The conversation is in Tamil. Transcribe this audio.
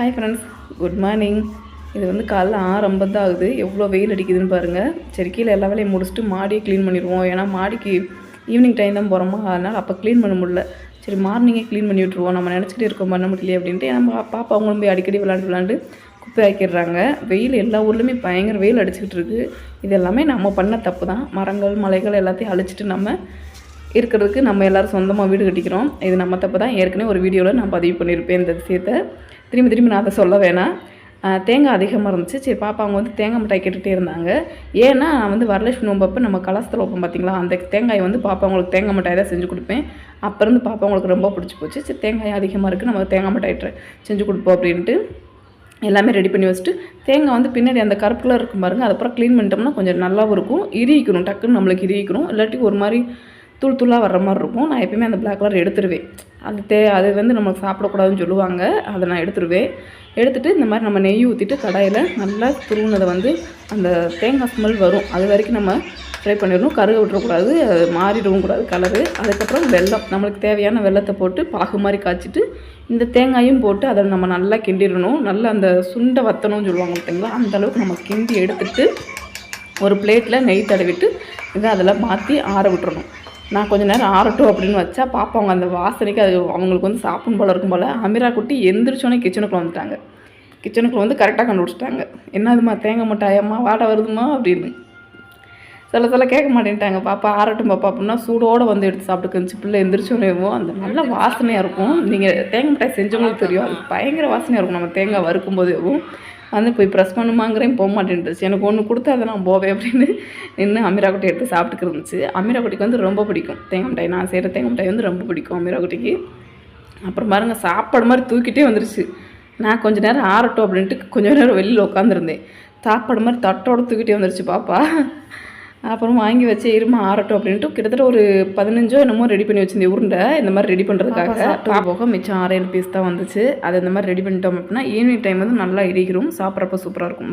ஹாய் ஃப்ரெண்ட்ஸ் குட் மார்னிங் இது வந்து காலைல ஆறு ஐம்பது தான் ஆகுது. எவ்வளோ வெயில் அடிக்குதுன்னு பாருங்கள் சரி கீழே எல்லா வேலையும் முடிச்சுட்டு மாடியை க்ளீன் பண்ணிடுவோம். ஏன்னா மாடிக்கு ஈவினிங் டைம் தான் போகிறோமா அதனால் அப்போ க்ளீன் பண்ண முடியல. சரி மார்னிங்கே க்ளீன் பண்ணி விட்ருவோம் நம்ம நினச்சிட்டு இருக்கோம் பண்ண முடியலையே அப்படின்ட்டு. நம்ம பாப்பா அவங்களும் போய் அடிக்கடி விளாண்டு விளாண்டு குப்பை ஆக்கிடுறாங்க. வெயில் எல்லா ஊர்லேயுமே பயங்கர வெயில் அடிச்சுக்கிட்டு இருக்குது இது எல்லாமே நம்ம பண்ண தப்பு தான். மரங்கள் மலைகள் எல்லாத்தையும் அழிச்சிட்டு நம்ம இருக்கிறதுக்கு நம்ம எல்லோரும் சொந்தமாக வீடு கட்டிக்கிறோம். இது நம்ம தப்பு தான் ஏற்கனவே ஒரு வீடியோவில் நான் பதிவு பண்ணியிருப்பேன் இந்த விஷயத்தை. திரும்பி திரும்பி நான் அதை சொல்ல வேணாம். தேங்காய் அதிகமாக இருந்துச்சு. சரி பாப்பா அவங்க வந்து தேங்காய் மிட்டாய் கேட்டுகிட்டே இருந்தாங்க. ஏன்னா நான் வந்து வரலட்சுமி நோம்பப்போ நம்ம கலசத்தில் வைப்போம் பார்த்தீங்களா அந்த தேங்காய் வந்து பாப்பா அவங்களுக்கு தேங்காய் மிட்டாய் தான் செஞ்சு கொடுப்பேன். அப்போ இருந்து பாப்பா அவங்களுக்கு ரொம்ப பிடிச்சி போச்சு. சரி தேங்காய் அதிகமாக இருக்குது நம்ம தேங்காய் மிட்டாய் செஞ்சு கொடுப்போம் அப்படின்ட்டு எல்லாமே ரெடி பண்ணி வச்சுட்டு தேங்காய் வந்து பின்னாடி அந்த கருப்பு கலர் இருக்கும் பாருங்க அதுக்கப்புறம் க்ளீன் பண்ணிட்டோம்னா கொஞ்சம் நல்லாவும் இருக்கும். இரிக்கணும் டக்குன்னு நம்மளுக்கு இரிக்கணும் இல்லாட்டி ஒரு மாதிரி தூள் தூளாக வர்ற மாதிரி இருக்கும். நான் எப்பயுமே அந்த பிளாக் கலர் எடுத்துருவேன். அது தே அது வந்து நமக்கு சாப்பிடக்கூடாதுன்னு சொல்லுவாங்க. அதை நான் எடுத்துருவேன். எடுத்துகிட்டு இந்த மாதிரி நம்ம நெய் ஊற்றிட்டு கடாயில் நல்லா துருவினதை வந்து அந்த தேங்காய் ஸ்மெல் வரும். அது வரைக்கும் நம்ம ஃப்ரை பண்ணிடணும். கருக விட்டுறக்கூடாது. அது மாறிடவும் கூடாது. கலரு அதுக்கப்புறம் வெல்லம். நம்மளுக்கு தேவையான வெல்லத்தை போட்டு பாகு மாதிரி காய்ச்சிட்டு இந்த தேங்காயும் போட்டு அதை நம்ம நல்லா கிண்டிடணும். நல்லா அந்த சுண்டை வத்தணும்னு சொல்லுவாங்க பார்த்தீங்களா? அந்த அளவுக்கு நம்ம கிண்டி எடுத்துட்டு ஒரு பிளேட்டில் நெய் தடவிட்டு இதை அதில் மாற்றி ஆற விட்டுறணும். நான் கொஞ்ச நேரம் ஆறட்டும் அப்படின்னு வச்சா பார்ப்பாங்க அந்த வாசனைக்கு அது அவங்களுக்கு வந்து சாப்பிடும் போல இருக்கும் போல். அமீரா குட்டி எந்திரிச்சோன்னே கிச்சனுக்குள்ள வந்துட்டாங்க. கிச்சனுக்குள்ள வந்து கரெக்டாக கண்டுபிடிச்சிட்டாங்க. என்னதுமா தேங்காய் மிட்டாயம்மா வாட வருதுமா அப்படின்னு. சில சில கேட்க மாட்டேன்ட்டாங்க. பாப்பா ஆறட்டும் பாப்பா அப்படின்னா சூடோடு வந்து எடுத்து சாப்பிட்டுக்கிச்சு பிள்ளை எந்திரிச்சோன்னேவும் அந்த நல்ல வாசனையாக இருக்கும். நீங்கள் தேங்காய் மிட்டாய் செஞ்சவங்களுக்கு தெரியும். அது பயங்கர வாசனையாக இருக்கும். நம்ம தேங்காய் வறுக்கும் போதேவும். வந்து போய் ப்ரெஸ் பண்ணுமாங்கிறேன் போக மாட்டேன்ட்டுச்சு எனக்கு ஒன்று கொடுத்தா அதை நான் போவேன் அப்படின்னு நின்று அமிராகுட்டி எடுத்து சாப்பிட்டுக்கு இருந்துச்சு. அமிராகுட்டிக்கு வந்து ரொம்ப பிடிக்கும். தேங்காய் மிட்டாய் நான் செய்கிற தேங்காய் மிட்டாய் வந்து ரொம்ப பிடிக்கும் அமிராகுட்டிக்கு அப்புறம் பாருங்க சாப்பாடு மாதிரி தூக்கிட்டே வந்துருச்சு. நான் கொஞ்ச நேரம் ஆறட்டும் அப்படின்ட்டு கொஞ்ச நேரம் வெளியில் உட்காந்துருந்தேன் சாப்பாடு மாதிரி தட்டோட தூக்கிட்டே வந்துருச்சு பாப்பா. அப்புறம் வாங்கி வச்சு இருமா ஆறட்டும் அப்படின்ட்டு கிட்டத்தட்ட ஒரு பதினஞ்சோ என்னமோ ரெடி பண்ணி வச்சிருந்தேன் உருண்டை இந்த மாதிரி ரெடி பண்ணுறதுக்காக போக மிச்சம் ஆறு ஏழு பீஸ் தான் வந்துச்சு. அதை இந்த மாதிரி ரெடி பண்ணிட்டோம் அப்படின்னா ஈவினிங் டைம் வந்து நல்லா இடிக்கிறோம் சாப்பிட்றப்ப சூப்பராக இருக்கும்.